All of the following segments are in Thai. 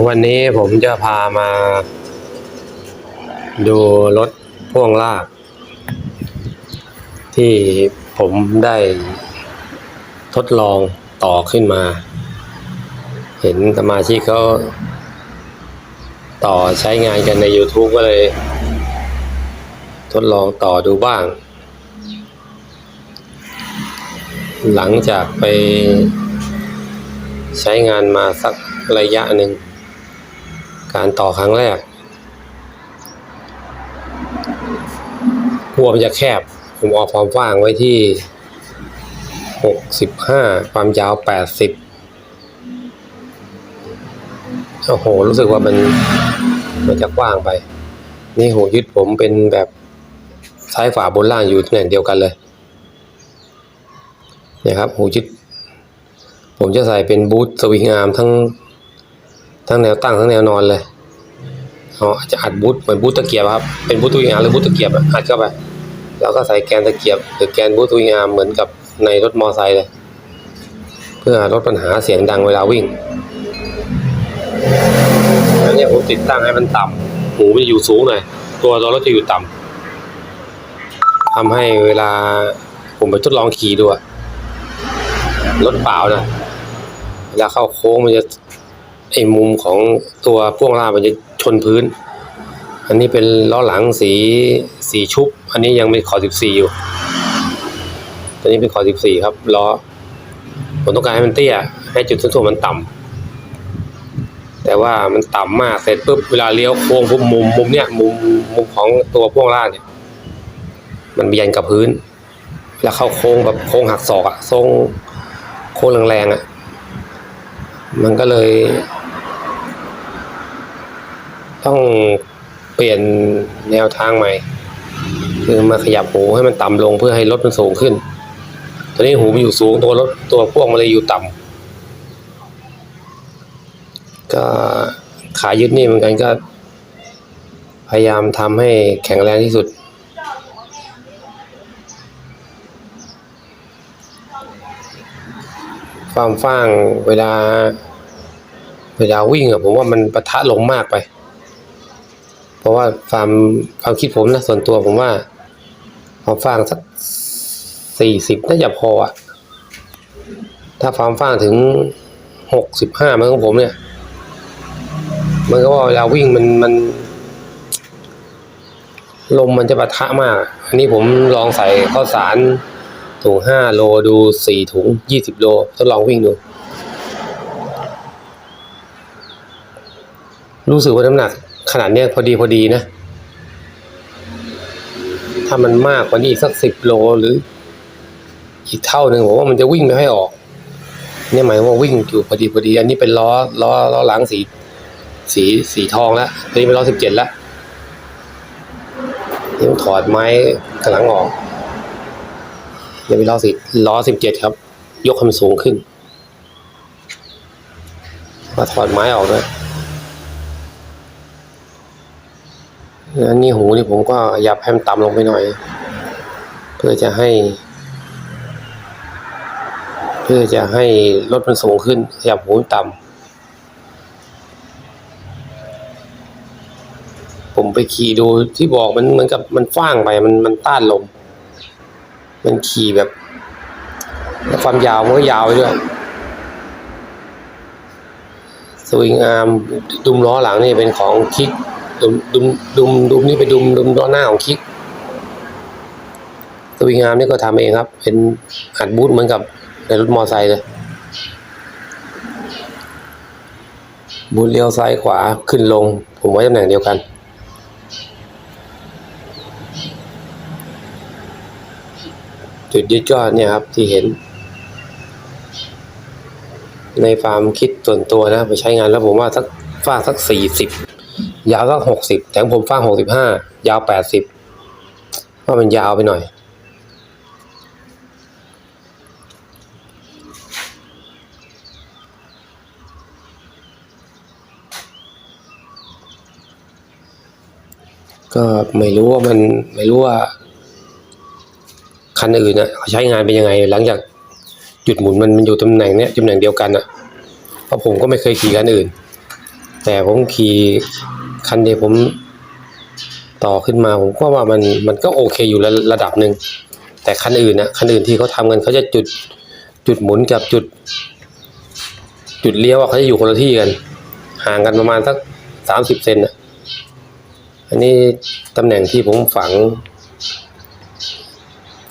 วันนี้ผมจะพามา ดูรถพ่วงลาก ที่ผมได้ทดลองต่อขึ้นมา เห็นสมาชิกเขาต่อใช้งานกันใน YouTube ก็เลย ทดลองต่อดูบ้าง หลังจากไปใช้งานมาสักระยะหนึ่ง การต่อครั้งแรกหัวมันจะแคบ ผมออกความกว้างไว้ที่ 65 ความยาว 80 โอ้โห รู้สึกว่ามันมันจะกว้างไป นี่หูยึดผมเป็นแบบซ้ายฝาบนล่างอยู่ตำแหน่งเดียวกันเลยนี่ยครับหูยึด ผมจะใส่เป็นบูทสวิงอาร์มทั้ง ทั้งแนวตั้งทั้งแนวนอนเลยเอาจจะอัดบูทเหมือนบูทตะเกียบครับเป็นบูทสวิงามหรือบูทตะเกียบอัดเข้าไปแล้วก็ใส่แกนตะเกียบหรือแกนบูทสวิงามเหมือนกับในรถมอไซค์เลย เพื่อลดปัญหาเสียงดังเวลาวิ่งอันนี้ผมติดตั้งให้มันต่ำหูมันอยู่สูงหน่อยตัวรถจะอยู่ต่ำทำให้เวลาผมไปทดลองขี่ดูรถเปล่านะเวลาเข้าโค้งมันจะ ไอ้มุมของตัวพ่วงล่างมันจะชนพื้น อันนี้เป็นล้อหลังสีสีชุบ อันนี้ยังเป็นขอสิบสี่อยู่ ตัวนี้เป็นขอสิบสี่ครับล้อผมต้องการให้มันเตี้ย ให้จุดส่วนถ่วมันต่ำแต่ว่ามันต่ำมากเสร็จปุ๊บเวลาเลี้ยวโค้งปุ๊บมุมมุมเนี้ยมุมมุมของตัวพ่วงล่างเนี่ย มันเบียนกับพื้น แล้วเข้าโค้งแบบโค้งหักศอกอะทรงโค้งแรงๆอะมันก็เลย ต้องเปลี่ยนแนวทางใหม่ คือมาขยับหูให้มันต่ำลงเพื่อให้รถมันสูงขึ้น ตอนนี้หูมันอยู่สูงตัวรถตัวพ่วงมันเลยอยู่ต่ำก็ขายึดนี่เหมือนกันก็ พยายามทำให้แข็งแรงที่สุดความฟ้างเวลา เวลาวิ่งอะผมว่ามันประทะลงมากไป เพราะว่าความความคิดผมนะส่วนตัวผมว่าความฟ้างสักสี่สิบน่าจะพออะถ้าความฟ้างถึงหกสิบห้ามันของผมเนี่ย มันก็ว่าเวลาวิ่งมันมัน ลมมันจะปะทะมาก อันนี้ผมลองใส่ข้าวสารถุงห้าโลดูสี่ถุงยี่สิบโลทดลองวิ่งดู รู้สึกว่าน้ำหนัก ขนาดเนี้ยพอดีพอดีนะ ถ้ามันมากกว่านี้สักสิบโลหรือ อีกเท่าหนึ่งผมว่ามันจะวิ่งไม่ค่อยออก เนี่ยหมายว่าวิ่งอยู่พอดีพอดี อันนี้เป็นล้อล้อล้อหลังสี สีสีทองแล้วนนี้เป็นล้อสิบเจ็ดแล้วนี่ต้องถอดไม้กระหลังออกเดี๋ยวไปล้อสิล้อสิบเจ็ดครับ ยกให้มันสูงขึ้น มาถอดไม้ออกด้วย แล้วนี่หูนี่ผมก็ยับให้มันต่ำลงไปหน่อย เพื่อจะให้ เพื่อจะให้รถมันสูงขึ้นขยับหูต่ำผมไปขี่ดูที่บอกมันเหมือนกับมันฟ้างไปมันมันต้านลม มันขี่แบบ ความยาวมันก็ยาวไปด้วยสวิงอาร์มดุมล้อหลังนี่เป็นของคิก ดุมดุมดุมดุมนี่เป็นดุมดุมล้อหน้าของคลิกสวิงอาร์มนี่ก็ทำเองครับ เป็นอัดบูทเหมือนกับในรถมอไซค์เลยบูทเลี้ยวซ้ายขวาขึ้นลง ผมไว้ตำแหน่งเดียวกันจุดยึดก็เนี่ยครับที่เห็น ในความคิดส่วนตัวนะ ไปใช้งานแล้วผมว่าสักฟาสักสี่สิบ ยาวสักหกสิบแต่ของผมฟางหกสิบห้ายาวแปดสิบว่ามันยาวไปหน่อย ก็ไม่รู้ว่ามันไม่รู้ว่า คันอื่นนะเขาใช้งานเป็นยังไง หลังจากจุดหมุนมันมันอยู่ตำแหน่งเนี้ยตำแหน่งเดียวกันอะเพราะผมก็ไม่เคยขี่คันอื่น แต่ผมขี่ คันเดียวผมต่อขึ้นมาผมก็ว่ามันมันก็โอเคอยู่ระระดับหนึ่งแต่คันอื่นนะคันอื่นที่เขาทำกันเขาจะจุดจุดหมุนกับจุด จุดเลี้ยวเขาจะอยู่คนละที่กัน ห่างกันประมาณสักสามสิบเซนอะอันนี้ตำแหน่งที่ผมฝัง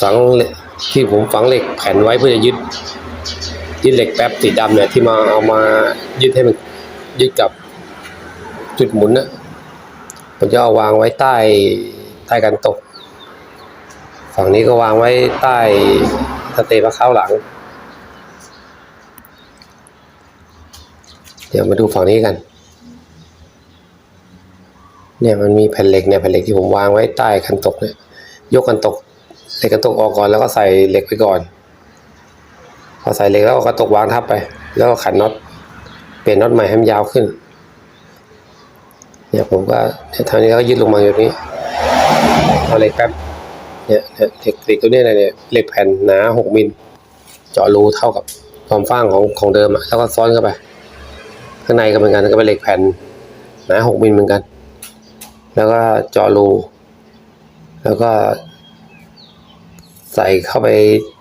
ฝังที่ผมฝังเหล็กแผ่นไว้เพื่อจะยึดยึดเหล็กแป๊บสีดำเนี่ยที่มาเอามายึดให้มันยึดกับจุดหมุนนะ ผมจะเอาวางไว้ใต้ใต้กันตก ฝั่งนี้ก็วางไว้ใต้สเตปะเข้าหลัง เดี๋ยวมาดูฝั่งนี้กัน เนี่ยมันมีแผ่นเหล็กเนี่ยแผ่นเหล็กที่ผมวางไว้ใต้กันตกเนี่ยยกกันตกเหล็กกันตกออกก่อนแล้วก็ใส่เหล็กไปก่อนพอใส่เหล็กแล้วก็ตกวางทับไป แล้วก็ขันน็อตเปลี่ยนน็อตใหม่ให้มันยาวขึ้น เนี่ยผมก็เนี่ยทางนี้ก็ยึดลงมาแบบนี้เอาเหล็กแป๊บเนี่ยเหล็กตัวนี้อะไรเนี่ยเหล็กแผ่นหนาหกมิลเจาะรูเท่ากับความฟ้างของของเดิมอะแล้วก็ซ้อนเข้าไป ข้างในก็เหมือนกันก็เป็นเหล็กแผ่นหนาหกมิลเหมือนกัน แล้วก็เจาะรูแล้วก็ ใส่เข้าไป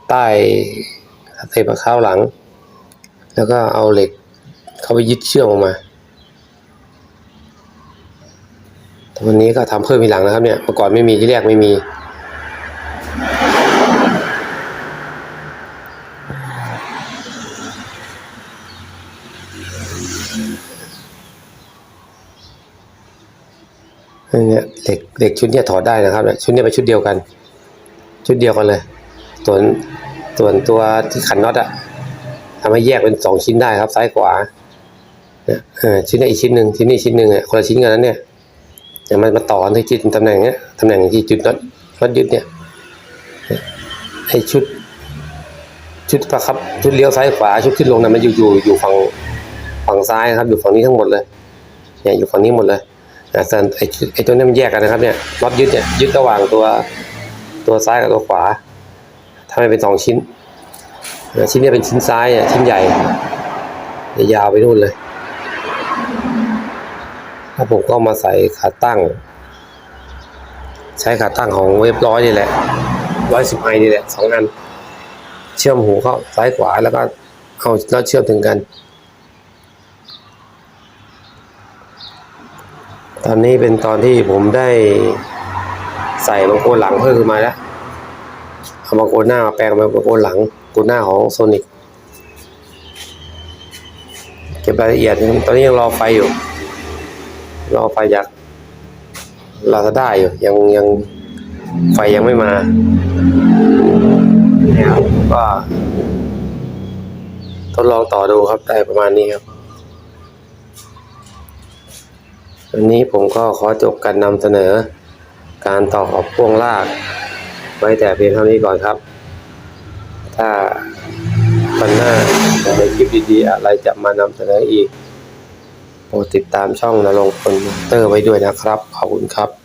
ใต้เทปข้าวหลัง แล้วก็เอาเหล็กเข้าไปยึดเชื่อมออกมาแต่ วันนี้ก็ทำเพิ่มทีหลังนะครับเนี่ยเมื่อก่อนไม่มีที่แรกไม่มี เนี่ยเหล็กเหล็กชุดเนี้ยถอดได้นะครับชุดเนี้ยเป็นชุดเดียวกัน ชุดเดียวกันเลยส่วนส่วนตัวที่ขันน็อตอะทำให้แยกเป็นสองชิ้นได้ครับซ้ายขวาเนี่ยชิ้นนี้อีกชิ้นหนึ่งชิ้นนี้ชิ้นหนึ่งอะคนละชิ้นกันนั้นเนี่ย อย่มันมาต่อกันที่จุดตำแหน่งเนี้ยตำแหน่งที่จุดน็อตน็อตยึดเนี่ยไอชุด ชุดประครับ ชุดเลี้ยวซ้ายขวาชุดขึ้นลงนะมันอยู่อยู่อยู่ฝั่งฝั่งซ้ายครับ อยู่ฝั่งนี้ทั้งหมดเลยเนี่ยอยู่ฝั่งนี้หมดเลยนะส่ไอไอตัวนี้มันแยกกันนะครับเนี่ยน็อตยึดเนี่ยยึดระหว่างตัวตัวซ้ายกับตัวขวาทำให้เป็นสองชิ้น ชิ้นนี้เป็นชิ้นซ้ายอะชิ้นใหญ่ยาวไปนู่นเลย แล้วผมก็มาใส่ขาตั้ง ใช้ขาตั้งของเว็บร้อยนี่แหละร้อยสิบไอนี่แหละสองอัน เชื่อมหูเข้าซ้ายขวาแล้วก็เอาน็อตเชื่อมถึงกัน ตอนนี้เป็นตอนที่ผมได้ใส่บางโคนหลังเพิ่มขึ้นมาแล้วเอาบางโคนหน้ามาแปลงเป็นบางโคนหลังโคนหน้าของโซนิกเก็บรายละเอียดตอนนี้ยังรอไฟอยู่ รอไฟจากลาซาด้าอยู่ยังยังไฟยังไม่มาเนี่ยก็ทดลองต่อดูครับได้ประมาณนี้ครับวันนี้ผมก็ขอจบการนำเสนอ การต่อขอบพ่วงลาก ไว้แต่เพียงเท่านี้ก่อนครับ ถ้าวันหน้าในคลิปดีๆอะไรจะมานำเสนออีก โปรดติดตามช่องนรงค์พลมอเตอร์ไว้ด้วยนะครับ ขอบคุณครับ